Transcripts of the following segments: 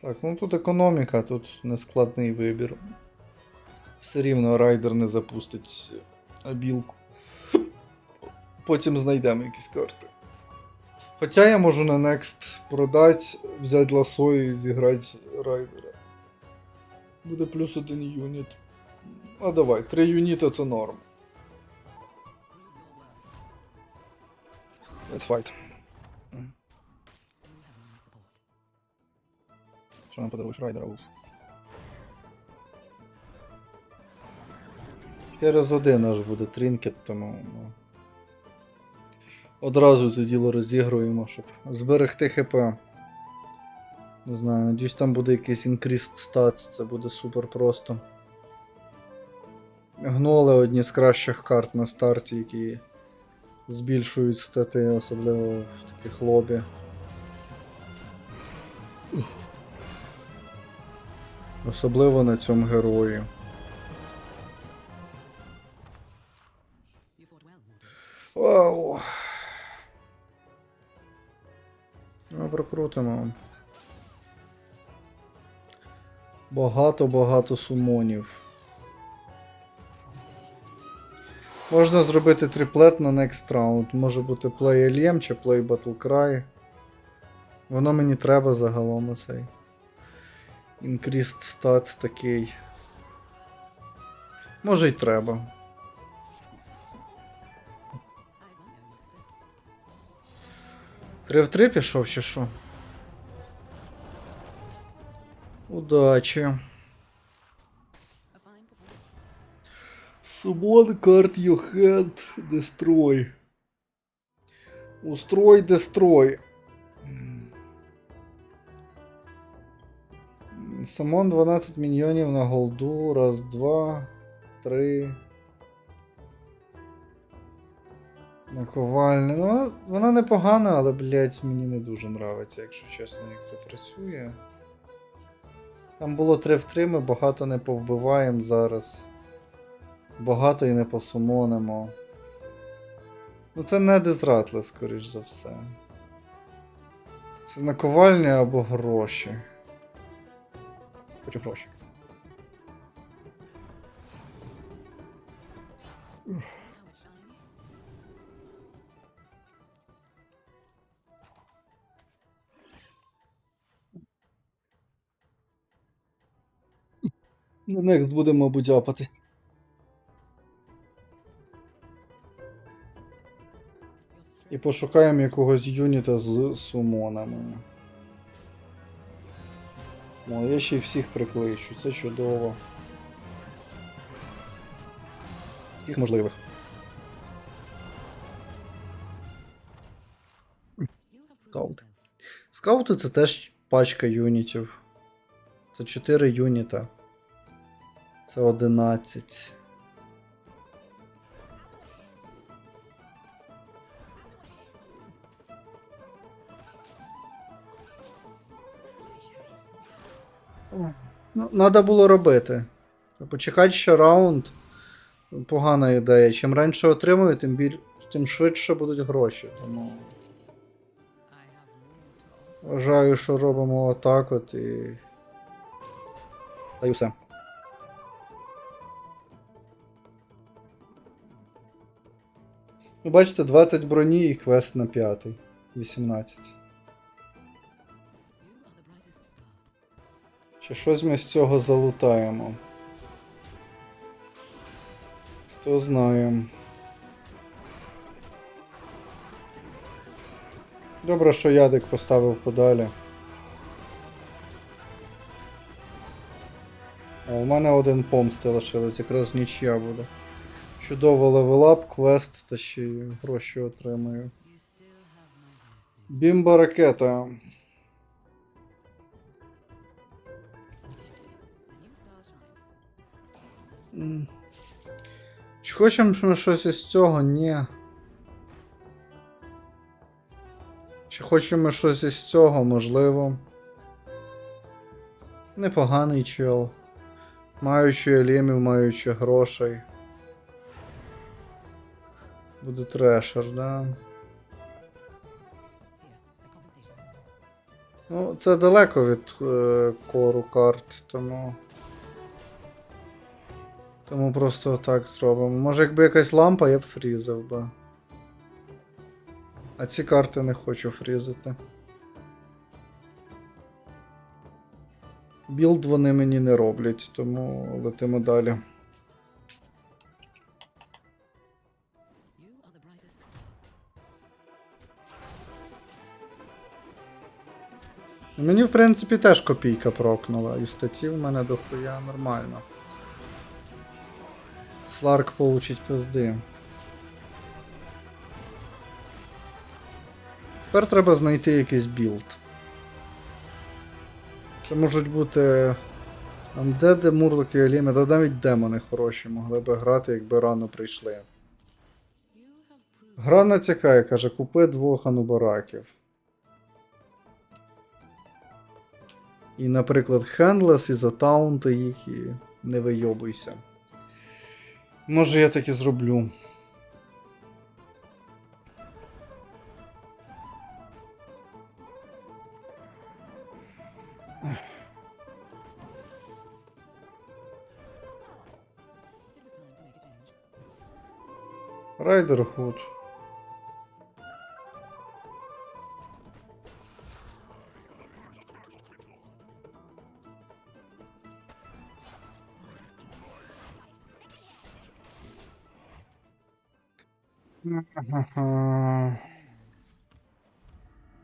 Так, ну тут економіка, тут нескладний вибір. Все рівно райдер не запустить білку. Потім знайдемо якісь карти. Хоча я можу на Next продати, взяти ласо і зіграти райдера. Буде плюс один юніт. А давай, три юніта це норм. Let's fight. Що нам подаруєш райдера уф. Через один аж буде трінкет, тому. Ну. Одразу це діло розігруємо, щоб зберегти ХП. Не знаю, надіюсь там буде якийсь increased stats, це буде супер просто. Гноли одні з кращих карт на старті, які збільшують стати, особливо в таких лобі. Особливо на цьому герої. Вау. Ну, прокрутимо. Багато-багато сумонів. Можна зробити триплет на next round. Може бути Play LM чи Play Battle Cry. Воно мені треба загалом оцей. Increased stats такий. Може й треба. Три в три пішов чи що? Удачі. Summon card your hand. Destroy. Устрой, дестрой. Самон 12 міньйонів на голду. Раз, два, три. Наковальня. Ну, вона, непогана, але, блядь, мені не дуже нравиться, якщо чесно, як це працює. Там було 3 в 3, ми багато не повбиваємо зараз. Багато і не посумонимо. Ну це не дезратле, скоріш за все. Це наковальня або гроші. Перепрошую. На Next буде, мабуть, апатись. І пошукаємо якогось юніта з сумонами. О, я ще й всіх прикличу, це чудово. Всіх можливих. Скаути. Скаути це теж пачка юнітів. Це 4 юніта. Це 11. Надо було робити. Почекати ще раунд. Погана ідея. Чим раніше отримую, тим біль... тим швидше будуть гроші. Тому. Вважаю, що робимо отак от і. Та й. Ну, бачите, 20 броні і квест на п'ятий. 18. Чи щось ми з цього залутаємо? Хто знає. Добре, що ядик поставив подалі. А у мене один помсти лишилось, якраз нічия буде. Чудово левелап, квест та ще й гроші отримаю. Бімба ракета. Хочемо ми щось із цього? Ні. Чи хочемо щось із цього, можливо. Непоганий чел. Маючи елемів, маючи грошей. Буде трешер, да? Ну, це далеко від е, кору карт, тому. Тому просто так зробимо. Може, якби якась лампа, я б фрізав би. А ці карти не хочу фрізати. Білд вони мені не роблять, тому летимо далі. Мені, в принципі, теж копійка прокнула, і статті в мене дохуя нормально. Сларк получить пизди. Тепер треба знайти якийсь білд. Це можуть бути Андеди, Мурлоки, Еліми, та навіть демони хороші могли би грати, якби рано прийшли. Гра натякає, каже, купи двох анубараків. І, наприклад, Хендлес і затаунти їх і не вийобуйся. Може я так і зроблю. Райдер Худ. Ага.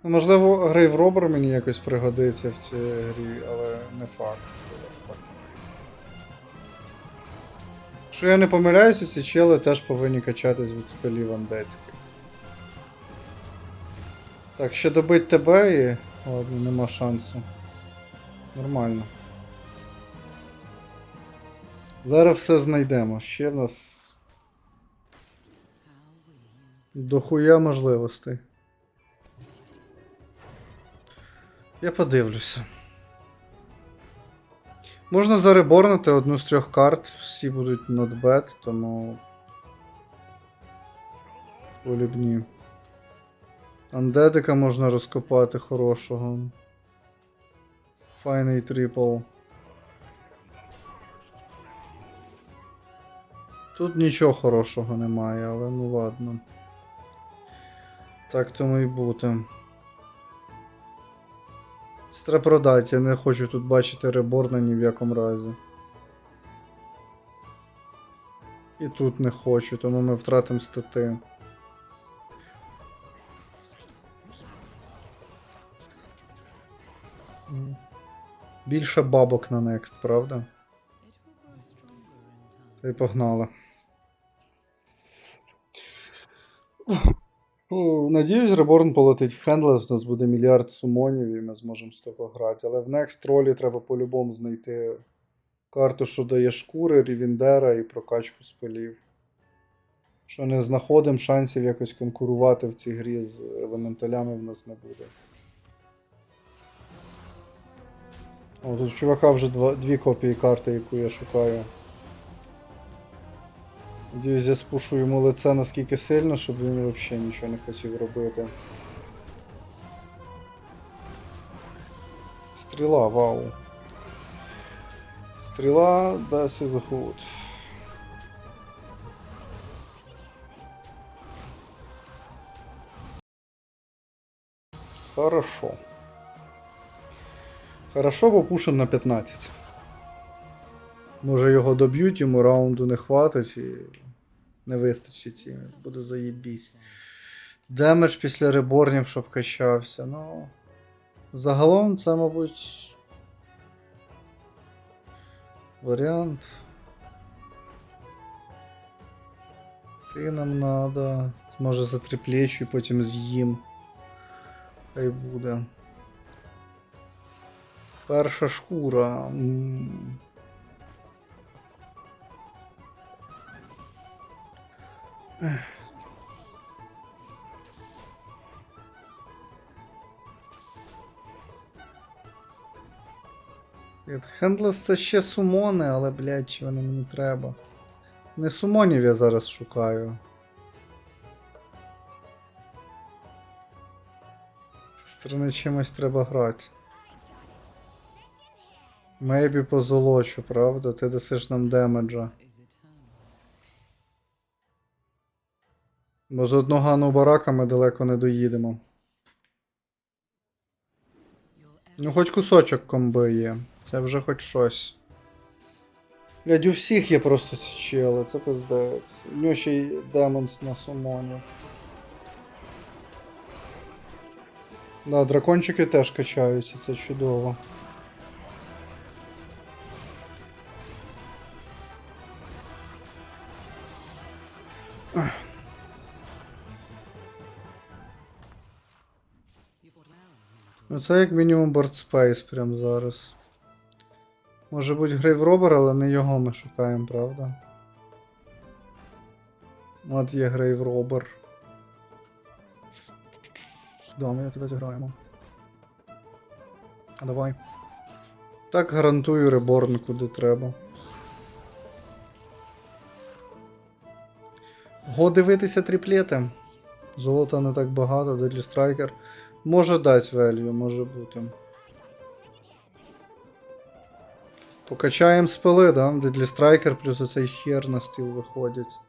Ну, Можливо, Грейв Робер мені якось пригодиться в цій грі, але не факт. Якщо я не помиляюся, ці чели теж повинні качатись від спелів андецьких. Так, ще добить тебе і. Ладно, нема шансу. Нормально. Зараз все знайдемо. Ще в нас. Дохуя можливостей. Я подивлюся. Можна зареборнити одну з трьох карт, всі будуть bad, тому. Полюбні. Андедика можна розкопати хорошого. Файний трипл. Тут нічого хорошого немає, але ну ладно. Так тому і бути. Це я не хочу тут бачити реборна ні в якому разі. І тут не хочу, тому ми втратимо стати. Більше бабок на next, правда? Та й погнали. Фу, Надіюсь, Реборн полетить в Хендлес, у нас буде мільярд сумонів і ми зможемо з того грати. Але в Next ролі треба по-любому знайти карту, що дає шкури, Рівіндера і прокачку спелів. Що не знаходимо шансів якось конкурувати в цій грі з елементалями в нас не буде. О, тут чувака вже два, дві копії карти, яку я шукаю. Надіюсь, я спушу йому лице наскільки сильно, щоб він взагалі нічого не хотів робити. Стріла, вау. Стріла, is good. Хорошо. Хорошо, бо пушим на 15. Може його доб'ють, йому раунду не хватить і не вистачить і буде заєбісь. Демедж після реборнів, щоб качався. Ну. Загалом це, мабуть. Варіант. Ти нам надо. Може затриплечу і потім з'їм. Хай буде. Перша шкура. М. Хендлес це ще сумони, але, блядь, чи вони мені треба. Не сумонів я зараз шукаю. Сторони чимось треба грати. Мейбі позолочу, правда? Ти дасиш нам демеджа. Бо з одного барака ми далеко не доїдемо. Ну, хоч кусочок комби є. Це вже хоч щось. Блядь, у всіх є просто ці чели, це пиздець. У нього ще й демонс на сумоні. Да, дракончики теж качаються, це чудово. Це як мінімум бордспейс прямо зараз. Може бути Грейвробер, але не його ми шукаємо, правда? От є Грейвробер. Да, ми тебе зіграємо. А давай. Так гарантую реборн куди треба. Го дивитися тріплети. Золота не так багато, Дедлі Страйкер. Може дати велью, може бути. Покачаємо спили, да? Дедлі Страйкер плюс оцей хер на стіл виходять.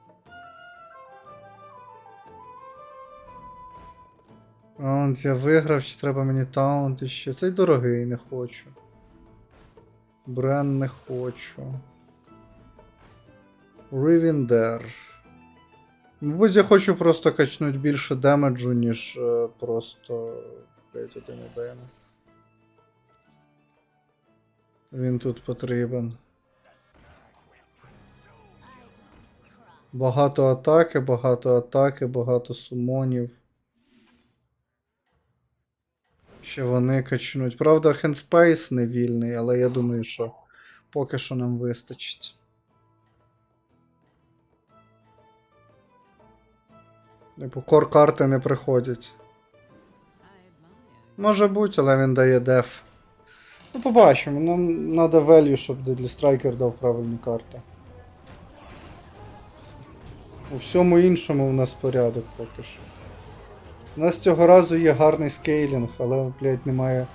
Таунт, я виграв, чи треба мені таунт іще. Цей дорогий не хочу. Брен не хочу. Рівіндер. Мабуть, я хочу просто качнути більше демеджу, ніж е, просто один один. Він тут потрібен. Багато атаки, багато атаки, багато сумонів. Ще вони качнуть. Правда, хендспейс не вільний, але я думаю, що поки що нам вистачить. Типу, кор карти не приходять. Може бути, але він дає деф. Ну, побачимо. Нам треба value, щоб Дедлі Страйкер дав правильні карти. У всьому іншому у нас порядок поки що. У нас цього разу є гарний скейлінг, але, блядь, немає.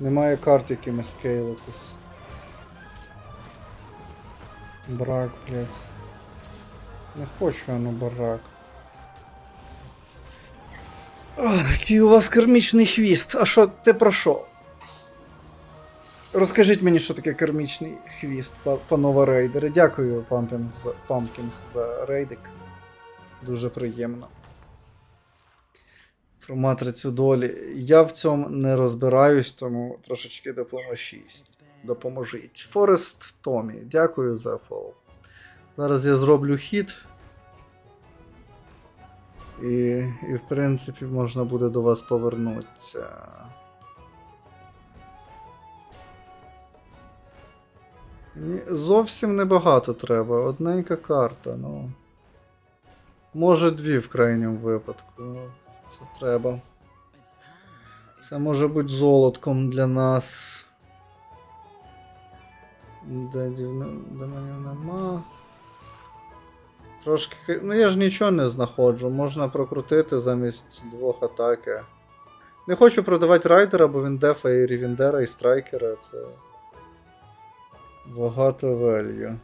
Немає карт, якими скейлитись. Брак, блядь. Не хочу я на барак. Який у вас кармічний хвіст. А що ти про що? Розкажіть мені, що таке кармічний хвіст, панове рейдери. Дякую, Пампінг, за, Памкінг, за рейдик. Дуже приємно. Про матрицю долі. Я в цьому не розбираюсь, тому трошечки допоможіть. Допоможіть. Форест Томі, дякую за фол. Зараз я зроблю хід. І, і в принципі можна буде до вас повернутися. Ні, зовсім небагато треба. Одненька карта, ну. Може дві в крайньому випадку. Це треба. Це може бути золотком для нас. Де демонів нема. Трошки. Ну я ж нічого не знаходжу. Можна прокрутити замість двох атаки. Не хочу продавати райдера, бо він дефає і рівіндера, і страйкера. Це. Багато велью.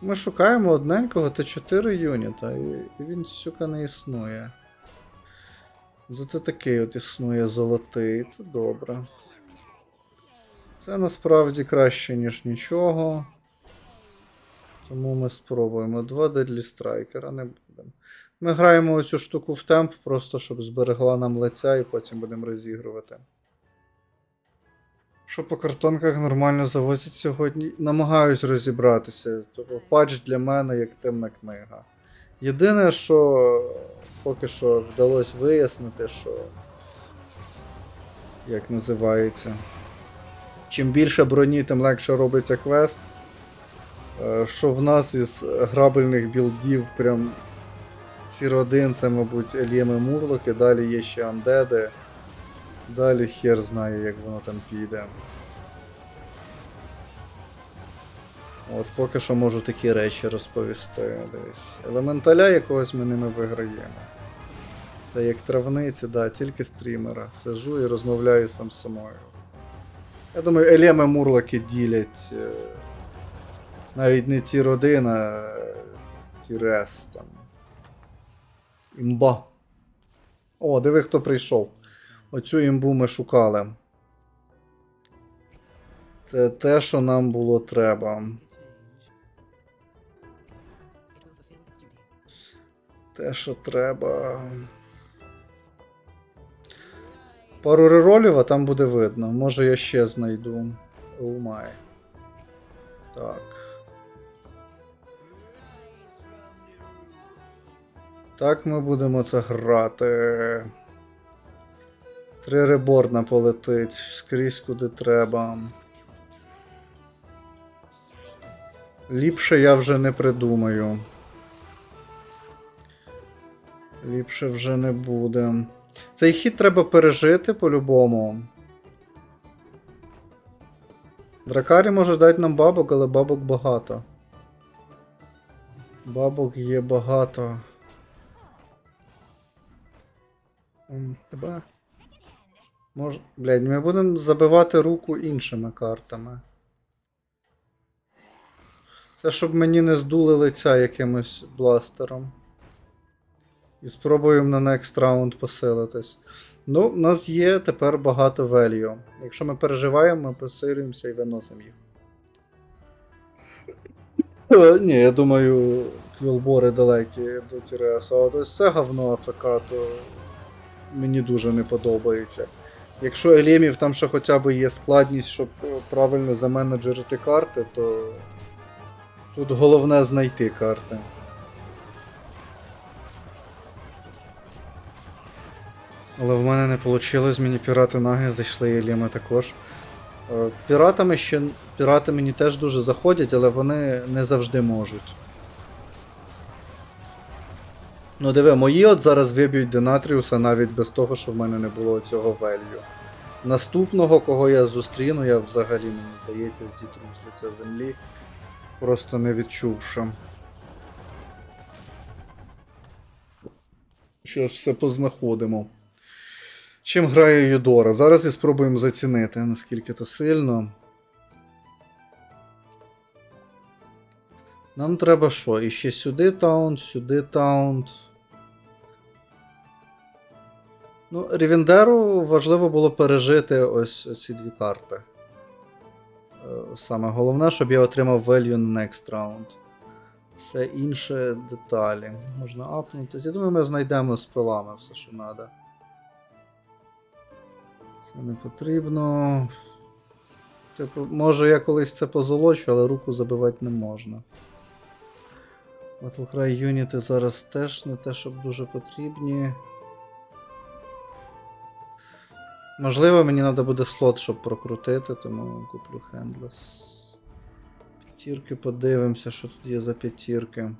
Ми шукаємо одненького Т4 юніта, і, він, сука, не існує. Зате такий от існує золотий, це добре. Це насправді краще, ніж нічого. Тому ми спробуємо. Два Дедлі Страйкера не будемо. Ми граємо оцю штуку в темп, просто щоб зберегла нам лиця і потім будемо розігрувати. Що по картонках нормально завозять сьогодні? Намагаюсь розібратися. Тобто патч для мене як темна книга. Єдине, що поки що вдалося вияснити, що. Як називається. Чим більше броні, тим легше робиться квест. Е, Що в нас із грабельних білдів прям ці родин, це, мабуть, Еліми Мурлоки, далі є ще андеди. Далі хер знає, як воно там піде. От поки що можу такі речі розповісти. Дивись. Елементаля якогось ми ними виграємо. Це як травниці, да, тільки стрімера. Сижу і розмовляю сам з собою. Я думаю, Елеми Мурлоки ділять е, навіть не ті родина, а Тірес там. Імба. О, диви, хто прийшов. Оцю імбу ми шукали. Це те, що нам було треба. Те, що треба. Пару реролів, а там буде видно. Може я ще знайду. Умай. Так. Так ми будемо це грати. Три реборна полетить скрізь куди треба. Ліпше я вже не придумаю. Ліпше вже не буде. Цей хід треба пережити по-любому. Дракарі може дати нам бабок, але бабок багато. Бабок є багато. Тебе. Мож... Блядь, ми будемо забивати руку іншими картами. Це щоб мені не здули лиця якимось бластером. І спробуємо на next раунд посилитись. Ну, в нас є тепер багато велью. Якщо ми переживаємо, ми посилюємося і виносимо їх. Е, Ні, я думаю, квілбори далекі до Тіресу. А ось це говно АФК, то мені дуже не подобається. Якщо елемів там ще хоча б є складність, щоб е, правильно заменеджерити карти, то тут головне знайти карти. Але в мене не вийшло, мені пірати наги зайшли Еліми також. Е, Піратами ще. Пірати мені теж дуже заходять, але вони не завжди можуть. Ну диви, мої от зараз виб'ють Денатріуса навіть без того, що в мене не було цього велью. Наступного, кого я зустріну, я взагалі, мені здається, зітру з лиця землі. Просто не відчувши. Що ж все познаходимо. Чим грає Юдора? Зараз і спробуємо зацінити, наскільки то сильно. Нам треба що? І ще сюди таунт, сюди таунт. Ну, Рівендеру важливо було пережити ось ці дві карти. Е, Саме головне, щоб я отримав value next round. Все інше деталі. Можна апнутися. Я думаю, ми знайдемо з пилами все, що треба. Це не потрібно. Типу, може я колись це позолочу, але руку забивати не можна. Battlecry юніти зараз теж не те, щоб дуже потрібні. Можливо, мені треба буде слот, щоб прокрутити, тому куплю Handless. П'ятірки подивимося, що тут є за п'ятірки.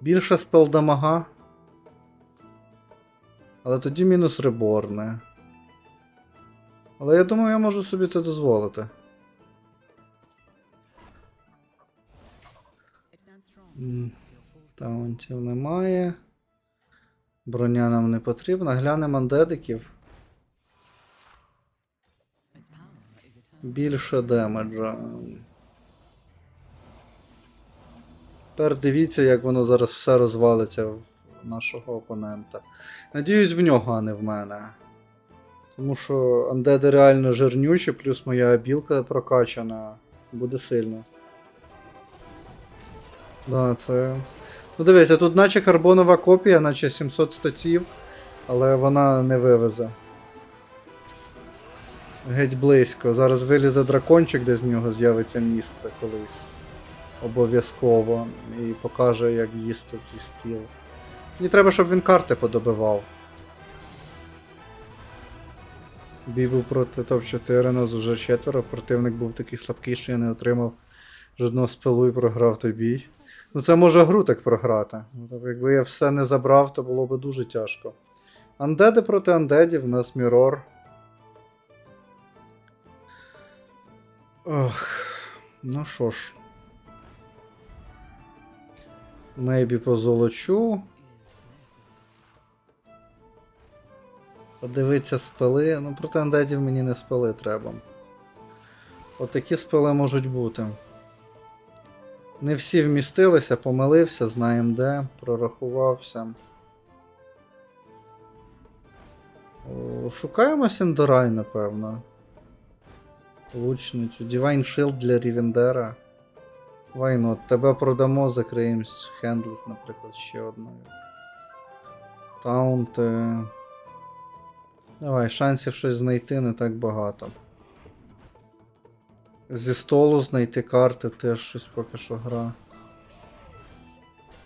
Більше спелдамага. Але тоді мінус реборне. Але я думаю, я можу собі це дозволити. Таунтів немає. Броня нам не потрібна. Глянемо андедиків. Більше демеджа. Тепер дивіться, як воно зараз все розвалиться в нашого опонента. Надіюсь, в нього, а не в мене. Тому що андеди реально жирнючі, плюс моя білка прокачана. Буде сильно. Да, це. Ну дивися, тут наче карбонова копія, наче 700 статів, але вона не вивезе. Геть близько. Зараз вилізе дракончик, де з нього з'явиться місце колись. Обов'язково. І покаже, як їсти цей стіл. Мені треба, щоб він карти подобивав. Бій був проти топ-4, нас уже четверо. Противник був такий слабкий, що я не отримав жодного спилу і програв той бій. Ну це може гру так програти. Тобто, якби я все не забрав, то було б дуже тяжко. Андеди проти андедів, у нас мірор. Ох, ну що ж. Мейбі позолочу. Подивиться спили. Ну, проти андедів мені не спили треба. Отакі спили можуть бути. Не всі вмістилися, помилився, знаємо де, прорахувався. Шукаємо Сіндорай, напевно. Лучницю. Divine Shield для Рівендера. Вайно, тебе продамо, закриємо Хендлес, наприклад, ще одною. Таунти. Давай, шансів щось знайти не так багато. Зі столу знайти карти теж щось поки що гра.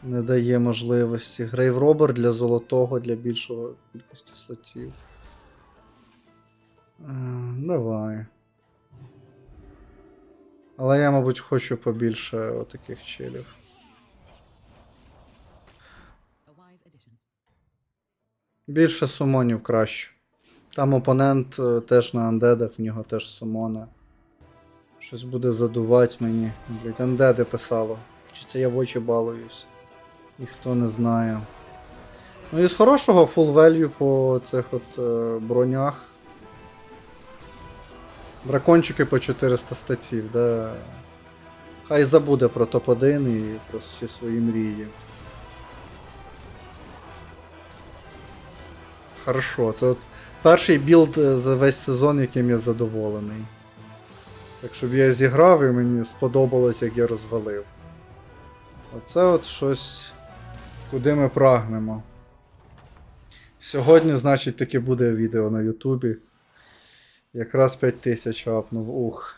Не дає можливості. Грейв Робер для золотого, для більшого кількості слотів. Е, Давай. Але я, мабуть, хочу побільше отаких челів. Більше сумонів краще. Там опонент е, теж на андедах, в нього теж сумони. Щось буде задувати мені. Блять, андеди писало. Чи це я в очі балуюсь? Ніхто не знає. Ну і з хорошого full value по цих от е, бронях. Дракончики по 400 статів, да. Хай забуде про топ-1 і про всі свої мрії. Хорошо, це от перший білд е, за весь сезон, яким я задоволений. Так щоб я зіграв і мені сподобалось, як я розвалив. Оце от щось, куди ми прагнемо. Сьогодні, значить, таки буде відео на Ютубі. Якраз 5000 апнув. Ух.